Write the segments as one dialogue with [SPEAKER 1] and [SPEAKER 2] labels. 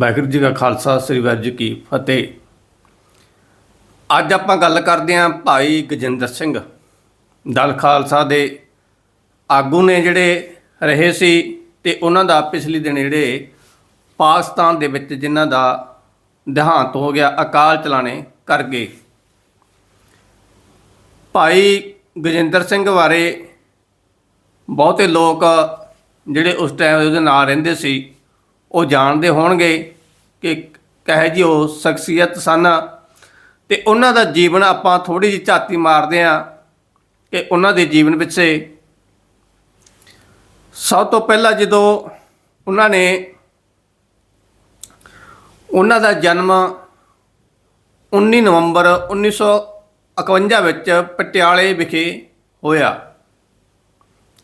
[SPEAKER 1] ਵਾਹਿਗੁਰੂ ਜੀ ਕਾ ਖਾਲਸਾ, ਸ੍ਰੀ ਵਾਹਿਗੁਰੂ ਜੀ ਕੀ ਫਤਿਹ। ਅੱਜ ਆਪਾਂ ਗੱਲ ਕਰਦੇ ਹਾਂ ਭਾਈ ਗਜਿੰਦਰ ਸਿੰਘ, ਦਲ ਖਾਲਸਾ ਦੇ ਆਗੂ ਨੇ ਜਿਹੜੇ ਰਹੇ ਸੀ ਤੇ ਉਹਨਾਂ ਦਾ ਪਿਛਲੇ ਦਿਨ ਜਿਹੜੇ ਪਾਕਿਸਤਾਨ ਦੇ ਵਿੱਚ ਜਿਨ੍ਹਾਂ ਦਾ ਦੇਹਾਂਤ ਹੋ ਗਿਆ, ਅਕਾਲ ਚਲਾਣੇ ਕਰ ਗਏ। ਭਾਈ ਗਜਿੰਦਰ ਸਿੰਘ ਬਾਰੇ ਬਹੁਤੇ ਲੋਕ ਜਿਹੜੇ ਉਸ ਟਾਈਮ ਉਹਦੇ ਨਾਲ ਰਹਿੰਦੇ ਸੀ ਉਹ ਜਾਣਦੇ ਹੋਣਗੇ ਕਿ ਕਹੇ ਜੀ ਉਹ ਸ਼ਖਸੀਅਤ ਸਨ। ਤੇ ਉਹਨਾਂ ਦਾ ਜੀਵਨ ਆਪਾਂ ਥੋੜੀ ਜਿਹੀ ਝਾਤੀ ਮਾਰਦੇ ਹਾਂ ਕਿ ਉਹਨਾਂ ਦੇ ਜੀਵਨ ਵਿੱਚ ਸਭ ਤੋਂ ਪਹਿਲਾਂ ਜਦੋਂ ਉਹਨਾਂ ਨੇ ਉਹਨਾਂ ਦਾ ਜਨਮ 19 ਨਵੰਬਰ 1951 ਵਿੱਚ ਪਟਿਆਲੇ ਵਿਖੇ ਹੋਇਆ।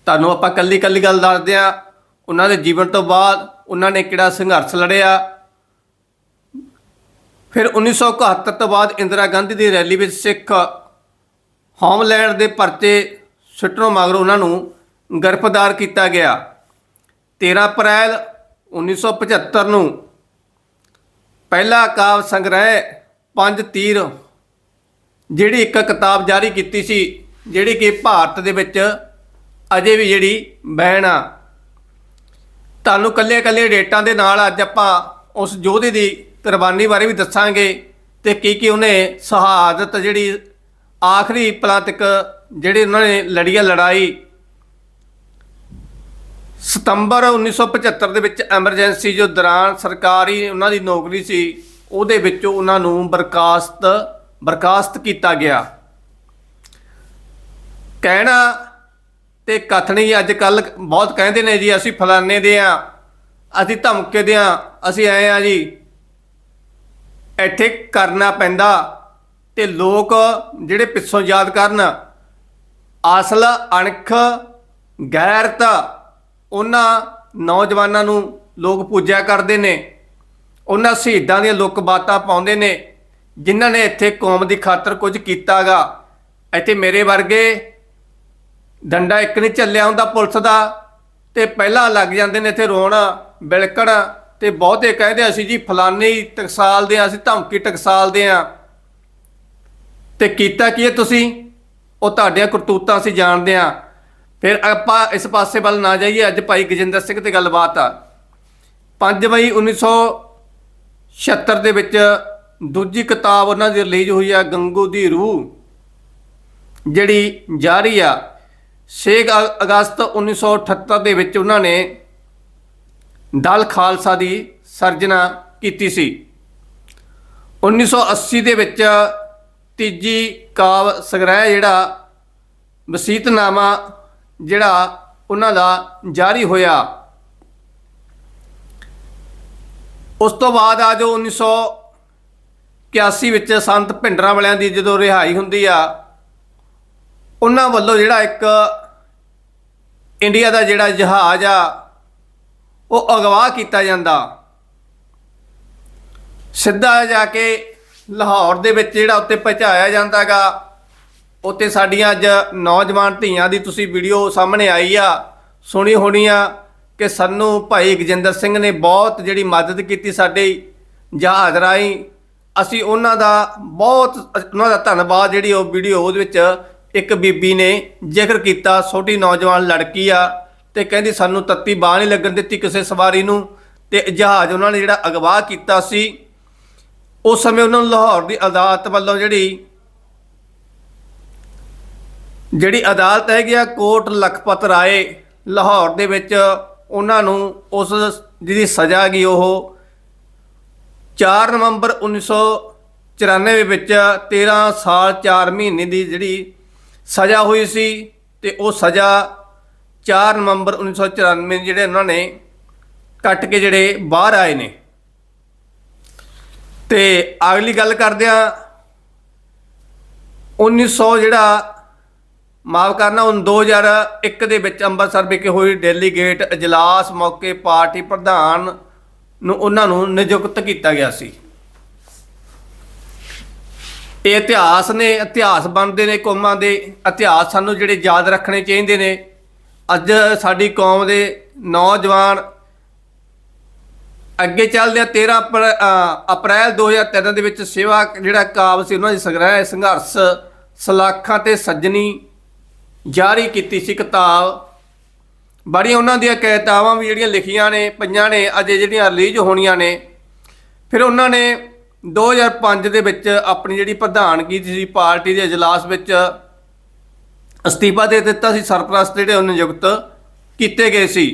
[SPEAKER 1] ਤੁਹਾਨੂੰ ਆਪਾਂ ਕੱਲੀ ਕੱਲੀ ਗੱਲ ਦੱਸਦੇ ਆ ਉਹਨਾਂ ਦੇ ਜੀਵਨ ਤੋਂ ਬਾਅਦ ਉਹਨਾਂ ਨੇ ਕਿਹੜਾ ਸੰਘਰਸ਼ ਲੜਿਆ? ਫਿਰ 1971 ਤੋਂ ਬਾਅਦ ਇੰਦਰਾ ਗਾਂਧੀ ਦੀ ਰੈਲੀ ਵਿੱਚ ਸਿੱਖ ਹੋਮਲੈਂਡ ਦੇ ਪਰਚੇ ਸੁੱਟਣੋਂ ਮਗਰੋਂ ਉਹਨਾਂ ਨੂੰ ਗ੍ਰਿਫਤਾਰ ਕੀਤਾ ਗਿਆ। 13 ਅਪ੍ਰੈਲ 1975 ਨੂੰ ਪਹਿਲਾ ਕਾਵ ਸੰਗ੍ਰਹਿ ਪੰਜ ਤੀਰ, ਜਿਹੜੀ ਇੱਕ ਕਿਤਾਬ ਜਾਰੀ ਕੀਤੀ ਸੀ, ਜਿਹੜੀ ਕਿ ਭਾਰਤ ਦੇ ਵਿੱਚ ਅਜੇ ਵੀ ਜਿਹੜੀ ਬੈਨ ਆ। ਤੁਹਾਨੂੰ ਕੱਲੇ ਕੱਲੇ ਡੇਟਾਂ ਦੇ ਨਾਲ ਅੱਜ ਆਪਾਂ ਉਸ ਯੋਧੇ ਦੀ ਕੁਰਬਾਨੀ ਬਾਰੇ ਵੀ ਦੱਸਾਂਗੇ ਤੇ ਕੀ ਕੀ ਉਹਨੇ ਸ਼ਹਾਦਤ ਜਿਹੜੀ ਆਖਰੀ ਪਲਾਂ ਤੱਕ ਜਿਹੜੇ ਉਹਨਾਂ ਨੇ ਲੜੀ ਆ ਲੜਾਈ। ਸਤੰਬਰ 1975 ਦੇ ਵਿੱਚ ਐਮਰਜੈਂਸੀ ਜੋ ਦੌਰਾਨ ਸਰਕਾਰੀ ਉਹਨਾਂ ਦੀ ਨੌਕਰੀ ਸੀ, ਉਹਦੇ ਵਿੱਚੋਂ ਉਹਨਾਂ ਨੂੰ ਬਰਖਾਸਤ ਬਰਖਾਸਤ ਕੀਤਾ ਗਿਆ। ਕਹਿਣਾ ਤੇ ਕਥਨੀ ਅੱਜ ਕੱਲ ਬਹੁਤ ਕਹਿੰਦੇ ਨੇ ਜੀ, ਅਸੀਂ ਫਲਾਣੇ ਦੇ ਆ ਅਸੀਂ ਧਮਕੇ ਦੇ ਆ ਅਸੀਂ ਆਏ ਆ ਜੀ। ਇੱਥੇ ਕਰਨਾ ਪੈਂਦਾ ਤੇ ਲੋਕ ਜਿਹੜੇ ਪਿੱਛੋਂ ਯਾਦ ਕਰਨ, ਅਸਲ ਅਣਖ, ਗੈਰਤ, ਉਹਨਾਂ ਨੌਜਵਾਨਾਂ ਨੂੰ ਲੋਕ ਪੂਜਿਆ ਕਰਦੇ ਨੇ। ਉਹਨਾਂ ਸ਼ਹੀਦਾਂ ਦੀਆਂ ਲੋਕ ਬਾਤਾਂ ਪਾਉਂਦੇ ਨੇ, ਜਿਨ੍ਹਾਂ ਨੇ ਇੱਥੇ ਕੌਮ ਦੀ ਖਾਤਰ ਕੁਝ ਕੀਤਾਗਾ। ਇੱਥੇ ਮੇਰੇ ਵਰਗੇ ਡੰਡਾ ਇੱਕ ਨਹੀਂ ਚੱਲਿਆ ਹੁੰਦਾ ਪੁਲਿਸ ਦਾ। ਤੇ ਪਹਿਲਾਂ ਲੱਗ ਜਾਂਦੇ ਨੇ ਇੱਥੇ ਰੋਣ, ਬਿਲਕਣ ਤੇ ਬਹੁਤੇ ਕਹਿੰਦੇ ਅਸੀਂ ਜੀ ਫਲਾਨੀ ਟਕਸਾਲ ਦੇ ਆ ਅਸੀਂ ਧਮਕੀ ਟਕਸਾਲ ਦੇ ਆ ਤੇ ਕੀਤਾ ਕੀ ਹੈ ਤੁਸੀਂ? ਉਹ ਤੁਹਾਡੀਆਂ ਕਰਤੂਤਾਂ ਅਸੀਂ ਜਾਣਦੇ ਆ ਫਿਰ ਆਪਾਂ ਇਸ ਪਾਸੇ ਵੱਲ ਨਾ ਜਾਈਏ, ਅੱਜ ਭਾਈ ਗਜਿੰਦਰ ਸਿੰਘ ਤੇ ਗੱਲਬਾਤ ਆ। 5 ਮਈ 1976 ਦੇ ਵਿੱਚ ਦੂਜੀ ਕਿਤਾਬ ਉਹਨਾਂ ਦੀ ਰਿਲੀਜ਼ ਹੋਈ ਆ, ਗੰਗੂ ਦੀ ਰੂਹ, ਜਿਹੜੀ ਜਾਰੀ ਆ। 6 ਅਗ- ਅਗਸਤ 1978 ਦੇ ਵਿੱਚ ਉਹਨਾਂ ਨੇ ਦਲ ਖਾਲਸਾ ਦੀ ਸਰਜਨਾ ਕੀਤੀ ਸੀ। 1980 ਦੇ ਵਿੱਚ ਤੀਜੀ ਕਾਵ ਸੰਗ੍ਰਹਿ ਜਿਹੜਾ ਵਸੀਤਨਾਮਾ ਜਿਹੜਾ ਉਹਨਾਂ ਦਾ ਜਾਰੀ ਹੋਇਆ। ਉਸ ਤੋਂ ਬਾਅਦ ਆ ਜੋ 1981 ਵਿੱਚ ਸੰਤ ਭਿੰਡਰਾਂ ਵਾਲਿਆਂ ਦੀ ਜਦੋਂ ਰਿਹਾਈ ਹੁੰਦੀ ਆ, ਉਹਨਾਂ ਵੱਲੋਂ ਜਿਹੜਾ ਇੱਕ ਇੰਡੀਆ ਦਾ ਜਿਹੜਾ ਜਹਾਜ਼ ਆ, ਉਹ ਅਗਵਾ ਕੀਤਾ ਜਾਂਦਾ। ਸਿੱਧਾ ਜਾ ਕੇ ਲਾਹੌਰ ਦੇ ਵਿੱਚ ਜਿਹੜਾ ਉੱਤੇ ਪਹੁੰਚਾਇਆ ਜਾਂਦਾਗਾ, ਉੱਤੇ ਸਾਡੀਆਂ ਅੱਜ ਨੌਜਵਾਨ ਧੀਆਂ ਦੀ ਤੁਸੀਂ ਵੀਡੀਓ ਸਾਹਮਣੇ ਆਈ ਆ, ਸੁਣੀ ਹੋਣੀ ਆ ਕਿ ਸਾਨੂੰ ਭਾਈ ਗਜਿੰਦਰ ਸਿੰਘ ਨੇ ਬਹੁਤ ਜਿਹੜੀ ਮਦਦ ਕੀਤੀ ਸਾਡੇ ਜਹਾਜ਼ ਰਾਹੀਂ। ਅਸੀਂ ਉਹਨਾਂ ਦਾ ਬਹੁਤ, ਉਹਨਾਂ ਦਾ ਧੰਨਵਾਦ ਜਿਹੜੀ ਉਹ ਵੀਡੀਓ ਉਹਦੇ ਵਿੱਚ ਇੱਕ ਬੀਬੀ ਨੇ ਜ਼ਿਕਰ ਕੀਤਾ, ਛੋਟੀ ਨੌਜਵਾਨ ਲੜਕੀ ਆ ਤੇ ਕਹਿੰਦੀ ਸਾਨੂੰ ਤੱਤੀ ਬਾਹ ਨਹੀਂ ਲੱਗਣ ਦਿੱਤੀ ਕਿਸੇ ਸਵਾਰੀ ਨੂੰ ਤੇ ਜਹਾਜ਼ ਉਹਨਾਂ ਨੇ ਜਿਹੜਾ ਅਗਵਾ ਕੀਤਾ ਸੀ। ਉਸ ਸਮੇਂ ਉਹਨਾਂ ਨੂੰ ਲਾਹੌਰ ਦੀ ਅਦਾਲਤ ਵੱਲੋਂ ਜਿਹੜੀ ਜਿਹੜੀ ਅਦਾਲਤ ਹੈਗੀ ਆ ਕੋਟ ਲਖਪਤ ਰਾਏ ਲਾਹੌਰ ਦੇ ਵਿੱਚ ਉਹਨਾਂ ਨੂੰ ਉਸ ਜਿਹਦੀ ਸਜ਼ਾ ਗਈ ਉਹ 4 ਨਵੰਬਰ 1994 ਵਿੱਚ 13 ਸਾਲ 4 ਮਹੀਨੇ ਦੀ ਜਿਹੜੀ ਸਜ਼ਾ ਹੋਈ ਸੀ ਤੇ ਉਹ ਸਜ਼ਾ 4 ਨਵੰਬਰ 1994 ਜਿਹੜੇ ਉਹਨਾਂ ਨੇ ਕੱਟ ਕੇ ਜਿਹੜੇ ਬਾਹਰ ਆਏ ਨੇ। ਤੇ ਅਗਲੀ ਗੱਲ ਕਰਦੇ ਆ 1900 ਜਿਹੜਾ ਮਾਫ ਕਰਨਾ, ਹੁਣ 2001 ਦੇ ਵਿੱਚ ਅੰਮ੍ਰਿਤਸਰ ਵਿਖੇ ਹੋਈ ਡੈਲੀਗੇਟ ਅਜਲਾਸ ਮੌਕੇ ਪਾਰਟੀ ਪ੍ਰਧਾਨ ਨੂੰ ਉਹਨਾਂ ਨੂੰ ਨਿਯੁਕਤ ਕੀਤਾ ਗਿਆ ਸੀ। ਇਹ ਇਤਿਹਾਸ ਨੇ ਇਤਿਹਾਸ ਬਣਦੇ ਨੇ ਕੌਮਾਂ ਦੇ ਇਤਿਹਾਸ ਸਾਨੂੰ ਜਿਹੜੇ ਯਾਦ ਰੱਖਣੇ ਚਾਹੀਦੇ ਨੇ। ਅੱਜ ਸਾਡੀ ਕੌਮ ਦੇ ਨੌਜਵਾਨ ਅੱਗੇ ਚੱਲਦੇ ਆ 13 ਅਪ੍ਰੈ- ਅ, ਅਪ੍ਰੈਲ 2003 ਦੇ ਵਿੱਚ ਸੇਵਾ ਜਿਹੜਾ ਕਾਬ ਸੀ ਉਹਨਾਂ ਦੀ ਸੰਗ੍ਰਹਿ ਸੰਘਰਸ਼ ਸਲਾਖਾਂ ਤੇ ਸੱਜਣੀ ਜਾਰੀ ਕੀਤੀ ਸੀ ਕਿਤਾਬ। ਬੜੀਆਂ ਉਹਨਾਂ ਦੀਆਂ ਕਿਤਾਬਾਂ ਵੀ ਜਿਹੜੀਆਂ ਲਿਖੀਆਂ ਨੇ ਪਈਆਂ ਨੇ ਅਜੇ ਜਿਹੜੀਆਂ ਰਿਲੀਜ਼ ਹੋਣੀਆਂ ਨੇ। ਫਿਰ ਉਹਨਾਂ ਨੇ 2005 ਦੇ ਵਿੱਚ ਆਪਣੀ ਜਿਹੜੀ ਪ੍ਰਧਾਨਗੀ ਸੀ ਪਾਰਟੀ ਦੇ ਇਜਲਾਸ ਵਿੱਚ ਅਸਤੀਫਾ ਦੇ ਦਿੱਤਾ ਸੀ, ਸਰਪ੍ਰਸਤ ਜਿਹੜੇ ਉਹ ਨਿਯੁਕਤ ਕੀਤੇ ਗਏ ਸੀ।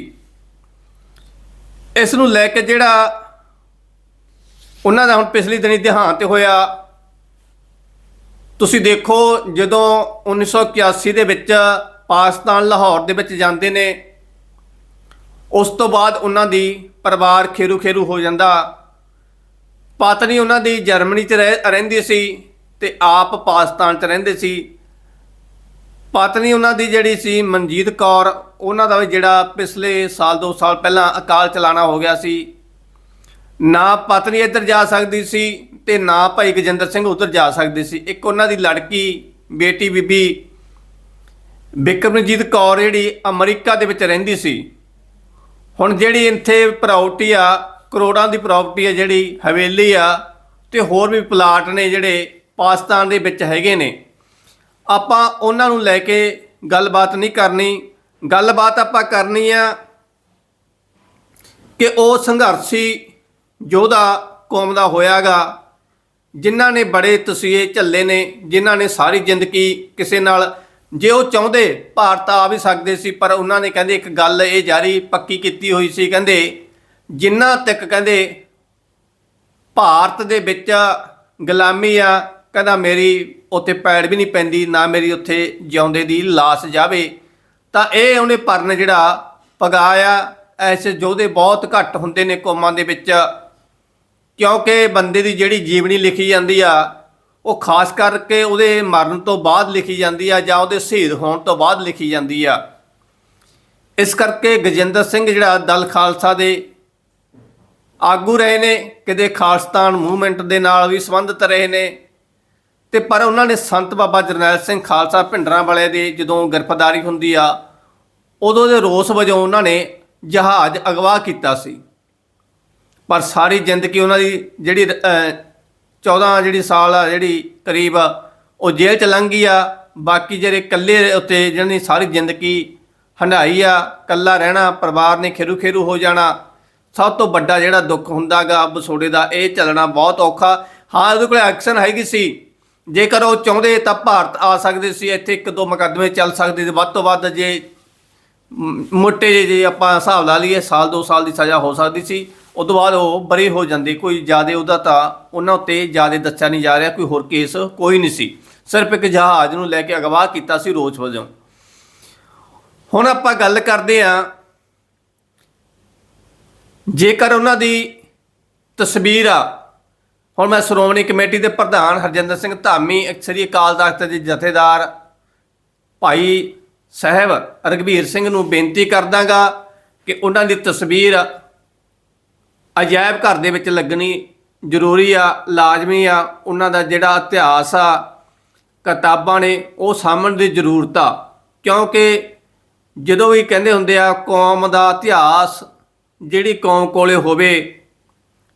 [SPEAKER 1] ਇਸ ਨੂੰ ਲੈ ਕੇ ਜਿਹੜਾ ਉਹਨਾਂ ਦਾ ਹੁਣ ਪਿਛਲੀ ਦਿਨੀ ਦੇਹਾਂਤ ਹੋਇਆ, ਤੁਸੀਂ ਦੇਖੋ ਜਦੋਂ 1981 ਦੇ ਵਿੱਚ ਪਾਕਿਸਤਾਨ ਲਾਹੌਰ ਦੇ ਵਿੱਚ ਜਾਂਦੇ ਨੇ, ਉਸ ਤੋਂ ਬਾਅਦ ਉਹਨਾਂ ਦੀ ਪਰਿਵਾਰ ਖੇਰੂ ਖੇਰੂ ਹੋ ਜਾਂਦਾ। ਪਤਨੀ ਉਹਨਾਂ ਦੀ ਜਰਮਨੀ 'ਚ ਰਹਿ- ਰਹਿੰਦੀ ਸੀ ਤੇ ਆਪ ਪਾਕਿਸਤਾਨ 'ਚ ਰਹਿੰਦੇ ਸੀ। ਪਤਨੀ ਉਹਨਾਂ ਦੀ ਜਿਹੜੀ ਸੀ ਮਨਜੀਤ ਕੌਰ, ਉਹਨਾਂ ਦਾ ਵੀ ਜਿਹੜਾ ਪਿਛਲੇ ਸਾਲ 2 ਸਾਲ ਪਹਿਲਾਂ ਅਕਾਲ ਚਲਾਣਾ ਹੋ ਗਿਆ ਸੀ। ਨਾ ਪਤਨੀ ਇੱਧਰ ਜਾ ਸਕਦੀ ਸੀ ਤੇ ਨਾ ਭਾਈ ਗਜਿੰਦਰ ਸਿੰਘ ਉੱਧਰ ਜਾ ਸਕਦੀ ਸੀ। ਇੱਕ ਉਹਨਾਂ ਦੀ ਲੜਕੀ, ਬੇਟੀ ਬੀਬੀ ਬਿਕਰਮਜੀਤ ਕੌਰ ਜਿਹੜੀ ਅਮਰੀਕਾ ਦੇ ਵਿੱਚ ਰਹਿੰਦੀ ਸੀ। ਹੁਣ ਜਿਹੜੀ ਇੱਥੇ ਪ੍ਰਾਪਰਟੀ ਆ ਕਰੋੜਾਂ ਦੀ ਪ੍ਰਾਪਰਟੀ ਆ ਜਿਹੜੀ ਹਵੇਲੀ ਆ ਤੇ ਹੋਰ ਵੀ ਪਲਾਟ ਨੇ ਜਿਹੜੇ ਪਾਕਿਸਤਾਨ ਦੇ ਵਿੱਚ ਹੈਗੇ ਨੇ। ਆਪਾਂ ਉਹਨਾਂ ਨੂੰ ਲੈ ਕੇ ਗੱਲਬਾਤ ਨਹੀਂ ਕਰਨੀ। ਗੱਲਬਾਤ ਆਪਾਂ ਕਰਨੀ ਆ ਕਿ ਉਹ ਸੰਘਰਸ਼ੀ ਯੋਧਾ ਕੌਮ ਦਾ ਹੋਇਆਗਾ, ਜਿਨ੍ਹਾਂ ਨੇ ਬੜੇ ਤਸੀਹੇ ਝੱਲੇ ਨੇ, ਜਿਨ੍ਹਾਂ ਨੇ ਸਾਰੀ ਜ਼ਿੰਦਗੀ ਕਿਸੇ ਨਾਲ, ਜੇ ਉਹ ਚਾਹੁੰਦੇ ਭਾਰਤ ਆ ਵੀ ਸਕਦੇ ਸੀ, ਪਰ ਉਹਨਾਂ ਨੇ ਕਹਿੰਦੇ ਇੱਕ ਗੱਲ ਇਹ ਜਾਰੀ ਪੱਕੀ ਕੀਤੀ ਹੋਈ ਸੀ, ਕਹਿੰਦੇ ਜਿੰਨਾ ਤੱਕ ਕਹਿੰਦੇ ਭਾਰਤ ਦੇ ਵਿੱਚ ਗੁਲਾਮੀ ਆ, ਕਹਿੰਦਾ ਮੇਰੀ ਉੱਥੇ ਪੈੜ ਵੀ ਨਹੀਂ ਪੈਂਦੀ, ਨਾ ਮੇਰੀ ਉੱਥੇ ਜਿਉਂਦੇ ਦੀ ਲਾਸ਼ ਜਾਵੇ, ਤਾਂ ਇਹ ਉਹਨੇ ਪਰਨ ਜਿਹੜਾ ਪਗਾਇਆ ਐਸੇ ਯੋਧੇ ਬਹੁਤ ਘੱਟ ਹੁੰਦੇ ਨੇ ਕੌਮਾਂ ਦੇ ਵਿੱਚ, ਕਿਉਂਕਿ ਬੰਦੇ ਦੀ ਜਿਹੜੀ ਜੀਵਨੀ ਲਿਖੀ ਜਾਂਦੀ ਆ, ਉਹ ਖਾਸ ਕਰਕੇ ਉਹਦੇ ਮਰਨ ਤੋਂ ਬਾਅਦ ਲਿਖੀ ਜਾਂਦੀ ਆ ਜਾਂ ਉਹਦੇ ਸ਼ਹੀਦ ਹੋਣ ਤੋਂ ਬਾਅਦ ਲਿਖੀ ਜਾਂਦੀ ਆ। ਇਸ ਕਰਕੇ ਗਜਿੰਦਰ ਸਿੰਘ ਜਿਹੜਾ ਦਲ ਖਾਲਸਾ ਦੇ ਆਗੂ ਰਹੇ ਨੇ ਕਿਤੇ ਖਾਲਸਤਾਨ ਮੂਵਮੈਂਟ ਦੇ ਨਾਲ ਵੀ ਸੰਬੰਧਿਤ ਰਹੇ ਨੇ। ਤੇ ਪਰ ਉਹਨਾਂ ਨੇ ਸੰਤ ਬਾਬਾ ਜਰਨੈਲ ਸਿੰਘ ਖਾਲਸਾ ਭਿੰਡਰਾਂ ਵਾਲੇ ਦੀ ਜਦੋਂ ਗ੍ਰਿਫਤਾਰੀ ਹੁੰਦੀ ਆ ਉਦੋਂ ਦੇ ਰੋਸ ਵਜੋਂ ਉਹਨਾਂ ਨੇ ਜਹਾਜ਼ ਅਗਵਾ ਕੀਤਾ ਸੀ। ਪਰ ਸਾਰੀ ਜ਼ਿੰਦਗੀ ਉਹਨਾਂ ਦੀ ਜਿਹੜੀ ਅਹ, 14 ਜਿਹੜੀ ਸਾਲ ਆ ਜਿਹੜੀ ਕਰੀਬ ਉਹ ਜੇਲ੍ਹ ਚ ਲੰਘ ਗਈ ਆ। ਬਾਕੀ ਜਿਹੜੇ ਇਕੱਲੇ ਉੱਤੇ ਜਿਹਨਾਂ ਦੀ ਸਾਰੀ ਜ਼ਿੰਦਗੀ ਹੰਡਾਈ ਆ ਇਕੱਲਾ ਰਹਿਣਾ ਪਰਿਵਾਰ ਨੇ ਖੇਰੂ ਖੇਰੂ ਹੋ ਜਾਣਾ ਸਭ ਤੋਂ ਵੱਡਾ ਜਿਹੜਾ ਦੁੱਖ ਹੁੰਦਾਗਾ ਬਸੋੜੇ ਦਾ, ਇਹ ਚੱਲਣਾ ਬਹੁਤ ਔਖਾ। ਹਾਂ, ਉਹਦੇ ਕੋਲ ਐਕਸ਼ਨ ਹੈਗੀ ਸੀ। ਜੇਕਰ ਉਹ ਚਾਹੁੰਦੇ ਤਾਂ ਭਾਰਤ ਆ ਸਕਦੇ ਸੀ, ਇੱਥੇ ਇੱਕ ਦੋ ਮੁਕੱਦਮੇ ਚੱਲ ਸਕਦੇ ਸੀ। ਵੱਧ ਤੋਂ ਵੱਧ ਜੇ ਮੋਟੇ ਜਿਹੇ ਜੇ ਆਪਾਂ ਹਿਸਾਬ ਲਾ ਲਈਏ, ਸਾਲ 2 ਸਾਲ ਦੀ ਸਜ਼ਾ ਹੋ ਸਕਦੀ ਸੀ। ਉਸ ਤੋਂ ਬਾਅਦ ਉਹ ਬਰੀ ਹੋ ਜਾਂਦੇ। ਕੋਈ ਜ਼ਿਆਦਾ ਉਹਦਾ ਤਾਂ ਉਹਨਾਂ ਉੱਤੇ ਜ਼ਿਆਦਾ ਦੱਸਿਆ ਨਹੀਂ ਜਾ ਰਿਹਾ, ਕੋਈ ਹੋਰ ਕੇਸ ਕੋਈ ਨਹੀਂ ਸੀ। ਸਿਰਫ ਇੱਕ ਜਹਾਜ਼ ਨੂੰ ਲੈ ਕੇ ਅਗਵਾ ਕੀਤਾ ਸੀ ਰੋਜ਼ ਵਜੋਂ। ਹੁਣ ਆਪਾਂ ਗੱਲ ਕਰਦੇ ਹਾਂ ਜੇਕਰ ਉਹਨਾਂ ਦੀ ਤਸਵੀਰ ਆ, ਹੁਣ ਮੈਂ ਸ਼੍ਰੋਮਣੀ ਕਮੇਟੀ ਦੇ ਪ੍ਰਧਾਨ ਹਰਜਿੰਦਰ ਸਿੰਘ ਧਾਮੀ ਸ੍ਰੀ ਅਕਾਲ ਤਖਤ ਦੇ ਜਥੇਦਾਰ ਭਾਈ ਸਾਹਿਬ ਰਗਵੀਰ ਸਿੰਘ ਨੂੰ ਬੇਨਤੀ ਕਰਦਾਗਾ ਕਿ ਉਹਨਾਂ ਦੀ ਤਸਵੀਰ ਅਜਾਇਬ ਘਰ ਦੇ ਵਿੱਚ ਲੱਗਣੀ ਜ਼ਰੂਰੀ ਆ, ਲਾਜ਼ਮੀ ਆ। ਉਹਨਾਂ ਦਾ ਜਿਹੜਾ ਇਤਿਹਾਸ ਆ, ਕਿਤਾਬਾਂ ਨੇ ਉਹ ਸਾਹਮਣ ਦੀ ਜ਼ਰੂਰਤ ਆ। ਕਿਉਂਕਿ ਜਦੋਂ ਵੀ ਕਹਿੰਦੇ ਹੁੰਦੇ ਆ, ਕੌਮ ਦਾ ਇਤਿਹਾਸ ਜਿਹੜੀ ਕੌਮ ਕੋਲੇ ਹੋਵੇ,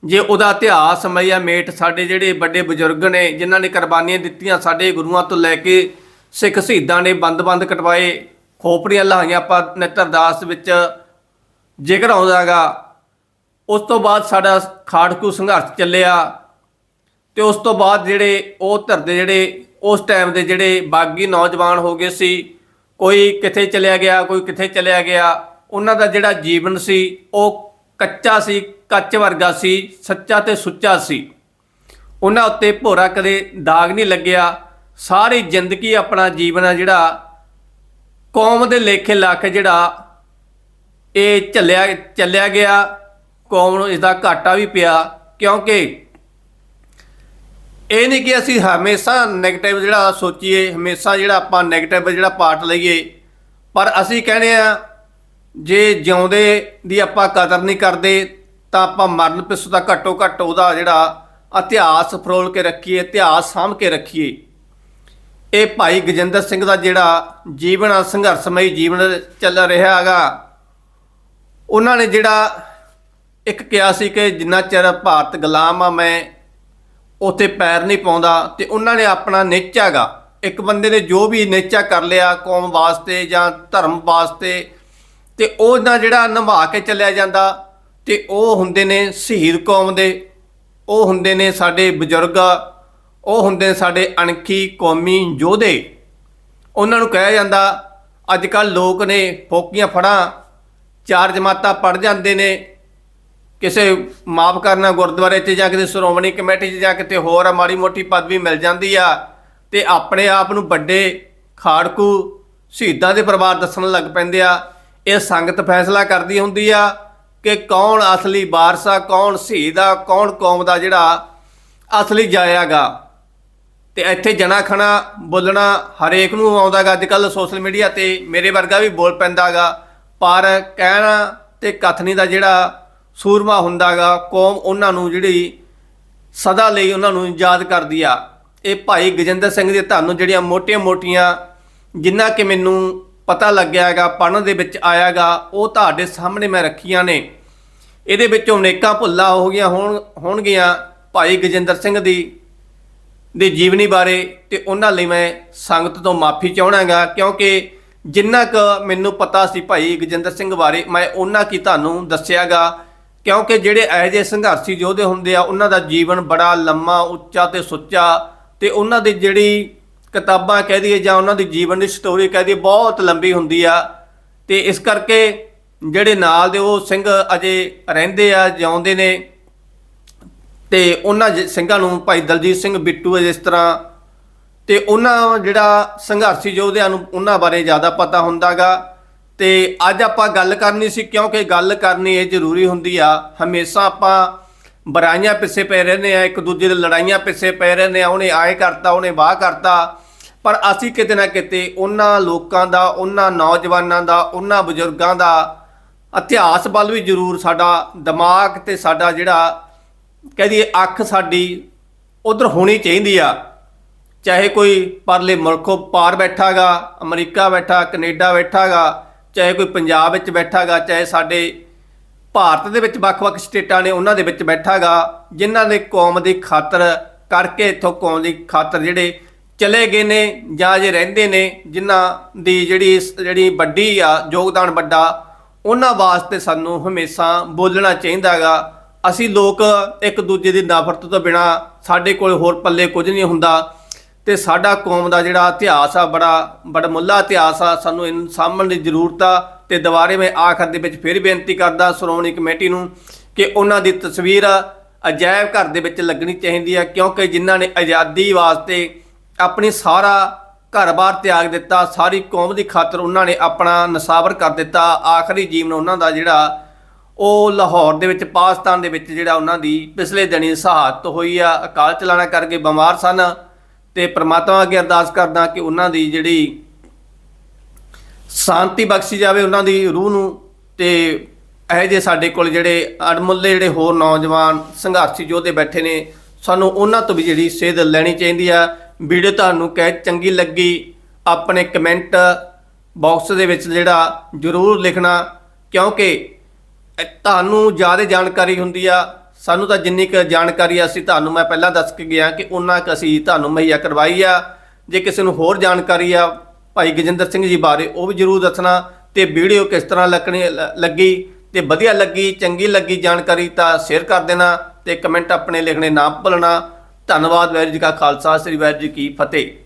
[SPEAKER 1] ਜੇ ਉਹਦਾ ਇਤਿਹਾਸ ਮਈਆ ਮੇਟ ਸਾਡੇ ਜਿਹੜੇ ਵੱਡੇ ਬਜ਼ੁਰਗ ਨੇ, ਜਿਨ੍ਹਾਂ ਨੇ ਕੁਰਬਾਨੀਆਂ ਦਿੱਤੀਆਂ ਸਾਡੇ ਗੁਰੂਆਂ ਤੋਂ ਲੈ ਕੇ ਸਿੱਖ ਸ਼ਹੀਦਾਂ ਨੇ ਬੰਦ-ਬੰਦ ਕਟਵਾਏ, ਖੋਪੜੀਆਂ ਲਹਾਈਆਂ ਆਪਾਂ ਨਿਤਰਦਾਸ ਵਿੱਚ ਜ਼ਿਕਰ ਆਉਂਦਾਗਾ, ਉਸ ਤੋਂ ਬਾਅਦ ਸਾਡਾ ਖਾੜਕੂ ਸੰਘਰਸ਼ ਚੱਲਿਆ, ਤੇ ਉਸ ਤੋਂ ਬਾਅਦ ਜਿਹੜੇ ਉਹ ਧਰਦੇ ਜਿਹੜੇ ਉਸ ਟਾਈਮ ਦੇ ਜਿਹੜੇ ਬਾਗੀ ਨੌਜਵਾਨ ਹੋ ਗਏ ਸੀ, ਕੋਈ ਕਿੱਥੇ ਚਲਿਆ ਗਿਆ, ਕੋਈ ਕਿੱਥੇ ਚਲਿਆ ਗਿਆ ਉਹਨਾਂ ਦਾ ਜਿਹੜਾ ਜੀਵਨ ਸੀ, ਉਹ ਕੱਚਾ ਸੀ, ਕੱਚ ਵਰਗਾ ਸੀ, ਸੱਚਾ ਤੇ ਸੁੱਚਾ ਸੀ। ਉਹਨਾਂ ਉੱਤੇ ਭੋਰਾ ਕਦੇ ਦਾਗ ਨਹੀਂ ਲੱਗਿਆ। ਸਾਰੀ ਜ਼ਿੰਦਗੀ ਆਪਣਾ ਜੀਵਨ ਆ ਜਿਹੜਾ, ਕੌਮ ਦੇ ਲੇਖੇ ਲਾ ਕੇ ਜਿਹੜਾ ਇਹ ਚੱਲਿਆ ਚੱਲਿਆ ਗਿਆ। ਕੌਮ ਨੂੰ ਇਸ ਦਾ ਘਾਟਾ ਵੀ ਪਿਆ, ਕਿਉਂਕਿ ਇਹ ਨਹੀਂ ਕਿ ਅਸੀਂ ਹਮੇਸ਼ਾ 네ਗੇਟਿਵ ਜਿਹੜਾ ਸੋਚੀਏ, ਹਮੇਸ਼ਾ ਜਿਹੜਾ ਆਪਾਂ 네ਗੇਟਿਵ ਜਿਹੜਾ ਪਾਰਟ ਲਈਏ, ਪਰ ਅਸੀਂ ਕਹਿੰਦੇ ਆ ਜੇ ਜਿਉਂਦੇ ਦੀ ਆਪਾਂ ਕਦਰ ਨਹੀਂ ਕਰਦੇ ਤਾਂ ਆਪਾਂ ਮਰਨ ਪਿੱਛੋਂ ਦਾ ਘੱਟੋ ਘੱਟ ਉਹਦਾ ਜਿਹੜਾ ਇਤਿਹਾਸ ਫਰੋਲ ਕੇ ਰੱਖੀਏ ਇਤਿਹਾਸ ਸਾਂਭ ਕੇ ਰੱਖੀਏ। ਇਹ ਭਾਈ ਗਜਿੰਦਰ ਸਿੰਘ ਦਾ ਜਿਹੜਾ ਜੀਵਨ ਆ, ਸੰਘਰਸ਼ਮਈ ਜੀਵਨ ਚੱਲ ਰਿਹਾ ਹੈਗਾ ਉਹਨਾਂ ਨੇ ਜਿਹੜਾ ਇੱਕ ਕਿਹਾ ਸੀ ਕਿ ਜਿੰਨਾ ਚਿਰ ਭਾਰਤ ਗੁਲਾਮ ਆ ਮੈਂ ਉੱਥੇ ਪੈਰ ਨਹੀਂ ਪਾਉਂਦਾ ਤੇ ਉਹਨਾਂ ਨੇ ਆਪਣਾ ਨਿਚਾਗਾ ਇੱਕ ਬੰਦੇ ਨੇ ਜੋ ਵੀ ਨੇਚਾ ਕਰ ਲਿਆ ਕੌਮ ਵਾਸਤੇ ਜਾਂ ਧਰਮ ਵਾਸਤੇ ਤੇ ਉਹ ਜਿਹੜਾ ਨਿਭਾ ਕੇ ਚੱਲਿਆ ਜਾਂਦਾ, ਤੇ ਉਹ ਹੁੰਦੇ ਨੇ ਸ਼ਹੀਦ ਕੌਮ ਦੇ, ਉਹ ਹੁੰਦੇ ਨੇ ਸਾਡੇ ਬਜ਼ੁਰਗ, ਉਹ ਹੁੰਦੇ ਨੇ ਸਾਡੇ ਅਣਖੀ ਕੌਮੀ ਯੋਧੇ। ਉਹਨਾਂ ਨੂੰ ਕਿਹਾ ਜਾਂਦਾ ਅੱਜ ਕੱਲ ਲੋਕ ਨੇ ਫੋਕੀਆਂ ਫੜਾਂ, ਚਾਰ ਜਮਾਤਾਂ ਪੜ ਜਾਂਦੇ ਨੇ, ਕਿਸੇ ਮਾਫ ਕਰਨਾ ਗੁਰਦੁਆਰੇ 'ਚ ਜਾਂ ਕਿਤੇ ਸ਼੍ਰੋਮਣੀ ਕਮੇਟੀ 'ਚ ਜਾਂ ਕਿਤੇ ਹੋਰ ਮਾੜੀ ਮੋਟੀ ਪਦਵੀ ਮਿਲ ਜਾਂਦੀ ਆ, ਤੇ ਆਪਣੇ ਆਪ ਨੂੰ ਵੱਡੇ ਖਾੜਕੂ ਸ਼ਹੀਦਾਂ ਦੇ ਪਰਿਵਾਰ ਦੱਸਣ ਲੱਗ ਪੈਂਦੇ ਆ। ਇਹ ਸੰਗਤ ਫੈਸਲਾ ਕਰਦੀ ਹੁੰਦੀ ਆ ਕਿ ਕੌਣ ਅਸਲੀ ਵਾਰਸ ਆ ਕੌਣ ਸ਼ਹੀਦ ਆ, ਕੌਣ ਕੌਮ ਦਾ ਜਿਹੜਾ ਅਸਲੀ ਜਾਇਆਗਾ। ਤੇ ਇੱਥੇ ਜਣਾ ਖਣਾ ਬੋਲਣਾ ਹਰੇਕ ਨੂੰ ਆਉਂਦਾਗਾ। ਅੱਜ ਕੱਲ ਸੋਸ਼ਲ ਮੀਡੀਆ ਤੇ ਮੇਰੇ ਵਰਗਾ ਵੀ ਬੋਲ ਪੈਂਦਾਗਾ। ਪਰ ਕਹਿਣਾ ਤੇ ਕਥਨੀ ਦਾ ਜਿਹੜਾ ਸੂਰਮਾ ਹੁੰਦਾਗਾ, ਕੌਮ ਉਹਨਾਂ ਨੂੰ ਜਿਹੜੀ ਸਦਾ ਲਈ ਉਹਨਾਂ ਨੂੰ ਯਾਦ ਕਰਦੀ ਆ। ਇਹ ਭਾਈ ਗਜਿੰਦਰ ਸਿੰਘ ਦੇ ਤੁਹਾਨੂੰ ਜਿਹੜੀਆਂ ਮੋਟੀਆਂ-ਮੋਟੀਆਂ, ਜਿੰਨਾ ਕਿ ਮੈਨੂੰ ਪਤਾ ਲੱਗਿਆ ਹੈਗਾ ਪੜਨ ਦੇ ਵਿੱਚ ਆਇਆਗਾ ਉਹ ਤੁਹਾਡੇ ਸਾਹਮਣੇ ਮੈਂ ਰੱਖੀਆਂ ਨੇ। ਇਹਦੇ ਵਿੱਚੋਂ ਅਨੇਕਾਂ ਭੁੱਲਾਂ ਹੋ ਗਈਆਂ, ਹੋਣ, ਹੋਣਗੀਆਂ ਭਾਈ ਗਜਿੰਦਰ ਸਿੰਘ ਦੀ, ਦੇ ਜੀਵਨੀ ਬਾਰੇ ਤੇ ਉਹਨਾਂ ਲਈ ਮੈਂ ਸੰਗਤ ਤੋਂ ਮਾਫੀ ਚਾਹਣਾਗਾ ਕਿਉਂਕਿ ਜਿੰਨਾ ਕੁ ਮੈਨੂੰ ਪਤਾ ਸੀ ਭਾਈ ਗਜਿੰਦਰ ਸਿੰਘ ਬਾਰੇ, ਮੈਂ ਉਹਨਾਂ ਕੀ ਤੁਹਾਨੂੰ ਦੱਸਿਆਗਾ ਕਿਉਂਕਿ ਜਿਹੜੇ ਇਹੋ ਜਿਹੇ ਸੰਘਰਸ਼ੀ ਯੋਧੇ ਹੁੰਦੇ ਆ, ਉਹਨਾਂ ਦਾ ਜੀਵਨ ਬੜਾ ਲੰਮਾ, ਉੱਚਾ ਤੇ ਸੁੱਚਾ, ਤੇ ਉਹਨਾਂ ਦੀ ਜਿਹੜੀ ਕਿਤਾਬਾਂ ਕਹਿ ਦਈਏ ਜਾਂ ਉਹਨਾਂ ਦੀ ਜੀਵਨ ਦੀ ਸਟੋਰੀ ਕਹਿ ਦਈਏ, ਬਹੁਤ ਲੰਬੀ ਹੁੰਦੀ ਆ। ਤੇ ਇਸ ਕਰਕੇ ਜਿਹੜੇ ਨਾਲ ਦੇ ਉਹ ਸਿੰਘ ਅਜੇ ਰਹਿੰਦੇ ਆ, ਜਿਉਂਦੇ ਨੇ। ਤੇ ਉਹਨਾਂ ਜ- ਸਿੰਘਾਂ ਨੂੰ ਭਾਈ ਦਲਜੀਤ ਸਿੰਘ ਬਿੱਟੂ ਹੈ ਜਿਸ ਤਰ੍ਹਾਂ। ਤੇ ਉਹਨਾਂ ਜਿਹੜਾ ਸੰਘਰਸ਼ੀ ਯੋਧਿਆਂ ਨੂੰ ਉਹਨਾਂ ਬਾਰੇ ਜ਼ਿਆਦਾ ਪਤਾ ਹੁੰਦਾਗਾ। ਤੇ ਅੱਜ ਆਪਾਂ ਗੱਲ ਕਰਨੀ ਸੀ, ਕਿਉਂਕਿ ਗੱਲ ਕਰਨੀ ਇਹ ਜ਼ਰੂਰੀ ਹੁੰਦੀ ਆ। ਹਮੇਸ਼ਾ ਆਪਾਂ ਬੁਰਾਈਆਂ ਪਿੱਛੇ ਪਏ ਰਹਿੰਦੇ ਆ, ਇੱਕ ਦੂਜੇ ਦੇ ਲੜਾਈਆਂ ਪਿੱਛੇ ਪਏ ਰਹਿੰਦੇ ਆ, ਉਹਨੇ ਆਏ ਕਰਤਾ, ਉਹਨੇ ਵਾਹ ਕਰਤਾ। ਪਰ ਅਸੀਂ ਕਿਤੇ ਨਾ ਕਿਤੇ ਉਹਨਾਂ ਲੋਕਾਂ ਦਾ, ਉਹਨਾਂ ਨੌਜਵਾਨਾਂ ਦਾ, ਉਹਨਾਂ ਬਜ਼ੁਰਗਾਂ ਦਾ ਇਤਿਹਾਸ ਵੱਲ ਵੀ ਜ਼ਰੂਰ ਸਾਡਾ ਦਿਮਾਗ ਤੇ ਸਾਡਾ ਜਿਹੜਾ ਕਹਿ ਦਈਏ ਅੱਖ ਸਾਡੀ ਉਧਰ ਹੋਣੀ ਚਾਹੀਦੀ ਆ। ਚਾਹੇ ਕੋਈ ਪਰਲੇ ਮੁਲਕੋਂ ਪਾਰ ਬੈਠਾਗਾ, ਅਮਰੀਕਾ ਬੈਠਾ, ਕੈਨੇਡਾ ਬੈਠਾਗਾ, ਚਾਹੇ ਕੋਈ ਪੰਜਾਬ ਵਿੱਚ ਬੈਠਾਗਾ, ਚਾਹੇ ਸਾਡੇ ਭਾਰਤ ਦੇ ਵਿੱਚ ਵੱਖ-ਵੱਖ ਸਟੇਟਾਂ ਨੇ ਉਹਨਾਂ ਦੇ ਵਿੱਚ ਬੈਠਾਗਾ, ਜਿਨ੍ਹਾਂ ਨੇ ਕੌਮ ਦੀ ਖਾਤਰ ਕਰਕੇ ਇੱਥੋਂ ਕੌਮ ਦੀ ਖਾਤਰ ਜਿਹੜੇ ਚਲੇ ਗਏ ਨੇ ਜਾਂ ਜੇ ਰਹਿੰਦੇ ਨੇ, ਜਿਨ੍ਹਾਂ ਦੀ ਜਿਹੜੀ ਜਿਹੜੀ ਵੱਡੀ ਆ, ਯੋਗਦਾਨ ਵੱਡਾ, ਉਹਨਾਂ ਵਾਸਤੇ ਸਾਨੂੰ ਹਮੇਸ਼ਾ ਬੋਲਣਾ ਚਾਹੀਦਾਗਾ। ਅਸੀਂ ਲੋਕ ਇੱਕ ਦੂਜੇ ਦੀ ਨਫ਼ਰਤ ਤੋਂ ਬਿਨਾ ਸਾਡੇ ਕੋਲ ਹੋਰ ਪੱਲੇ ਕੁਝ ਨਹੀਂ ਹੁੰਦਾ ਤੇ ਸਾਡਾ ਕੌਮ ਦਾ ਜਿਹੜਾ ਇਤਿਹਾਸ ਆ, ਬੜਾ ਬੜਾ ਮੁੱਲਾ ਇਤਿਹਾਸ ਆ, ਸਾਨੂੰ ਇਹਨੂੰ ਸਾਂਭਣ ਦੀ ਜ਼ਰੂਰਤ ਆ। ਤੇ ਦੁਬਾਰੇ ਮੈਂ ਆਖਰ ਦੇ ਵਿੱਚ ਫਿਰ ਬੇਨਤੀ ਕਰਦਾ ਸ਼੍ਰੋਮਣੀ ਕਮੇਟੀ ਨੂੰ ਕਿ ਉਹਨਾਂ ਦੀ ਤਸਵੀਰ ਅਜਾਇਬ ਘਰ ਦੇ ਵਿੱਚ ਲੱਗਣੀ ਚਾਹੀਦੀ ਹੈ ਕਿਉਂਕਿ ਜਿਨ੍ਹਾਂ ਨੇ ਆਜ਼ਾਦੀ ਵਾਸਤੇ ਆਪਣੀ ਸਾਰਾ ਘਰ-ਬਾਰ ਤਿਆਗ ਦਿੱਤਾ, ਸਾਰੀ ਕੌਮ ਦੀ ਖਾਤਰ ਉਹਨਾਂ ਨੇ ਆਪਣਾ ਨਸਾਵਰ ਕਰ ਦਿੱਤਾ। ਆਖਰੀ ਜੀਵਨ ਉਹਨਾਂ ਦਾ ਜਿਹੜਾ, ਉਹ ਲਾਹੌਰ ਦੇ ਵਿੱਚ, ਪਾਕਿਸਤਾਨ ਦੇ ਵਿੱਚ ਜਿਹੜਾ ਉਹਨਾਂ ਦੀ ਪਿਛਲੇ ਦਿਨੀ ਸ਼ਹਾਦਤ ਹੋਈ ਆ। ਅਕਾਲ ਚਲਾਣਾ ਕਰਕੇ ਬਿਮਾਰ ਸਨ ਤੇ ਪ੍ਰਮਾਤਮਾ ਅੱਗੇ ਅਰਦਾਸ ਕਰਦਾ ਕਿ ਉਹਨਾਂ ਦੀ ਜਿਹੜੀ ਸ਼ਾਂਤੀ ਬਖਸ਼ੀ ਜਾਵੇ ਉਹਨਾਂ ਦੀ ਰੂਹ ਨੂੰ ਤੇ ਇਹ ਜੇ ਸਾਡੇ ਕੋਲ ਜਿਹੜੇ ਅਣਮੁੱਲੇ ਜਿਹੜੇ ਹੋਰ ਨੌਜਵਾਨ ਸੰਘਰਸ਼ੀ ਯੋਧੇ ਬੈਠੇ ਨੇ, ਸਾਨੂੰ ਉਹਨਾਂ ਤੋਂ ਵੀ ਜਿਹੜੀ ਸੇਧ ਲੈਣੀ ਚਾਹੀਦੀ ਆ। ਵੀਡੀਓ ਤੁਹਾਨੂੰ ਕਹਿ ਚੰਗੀ ਲੱਗੀ, ਆਪਣੇ ਕਮੈਂਟ ਬਾਕਸ ਦੇ ਵਿੱਚ ਜਿਹੜਾ ਜ਼ਰੂਰ ਲਿਖਣਾ, ਕਿਉਂਕਿ ਤੁਹਾਨੂੰ ਜ਼ਿਆਦਾ ਜਾਣਕਾਰੀ ਹੁੰਦੀ ਆ। ਸਾਨੂੰ ਤਾਂ ਜਿੰਨੀ ਕੁ ਜਾਣਕਾਰੀ ਆ, ਅਸੀਂ ਤੁਹਾਨੂੰ ਮੈਂ ਪਹਿਲਾਂ ਦੱਸ ਕੇ ਗਿਆ ਕਿ ਉਹਨਾਂ ਕੁ ਅਸੀਂ ਤੁਹਾਨੂੰ ਮੁਹੱਈਆ ਕਰਵਾਈ ਆ। ਜੇ ਕਿਸੇ ਨੂੰ ਹੋਰ ਜਾਣਕਾਰੀ ਆ ਭਾਈ ਗਜਿੰਦਰ ਸਿੰਘ ਜੀ ਬਾਰੇ ਉਹ ਵੀ ਜਰੂਰ ਦੱਸਣਾ ਤੇ ਵੀਡੀਓ ਕਿਸ ਤਰ੍ਹਾਂ ਲੱਗਣੀ, ਲ- ਲੱਗੀ ਤੇ ਵਧੀਆ ਲੱਗੀ, ਚੰਗੀ ਲੱਗੀ ਜਾਣਕਾਰੀ ਤਾਂ ਸ਼ੇਅਰ ਕਰ ਦੇਣਾ ਤੇ ਕਮੈਂਟ ਆਪਣੇ ਲਿਖਣੇ ਨਾ ਭੁੱਲਣਾ। ਧੰਨਵਾਦ ਵੈਰੀ ਜੀ ਕਾ ਖਾਲਸਾ, ਸ੍ਰੀ ਵਾਹਿਗੁਰੂ ਜੀ ਕੀ ਫਤਿਹ।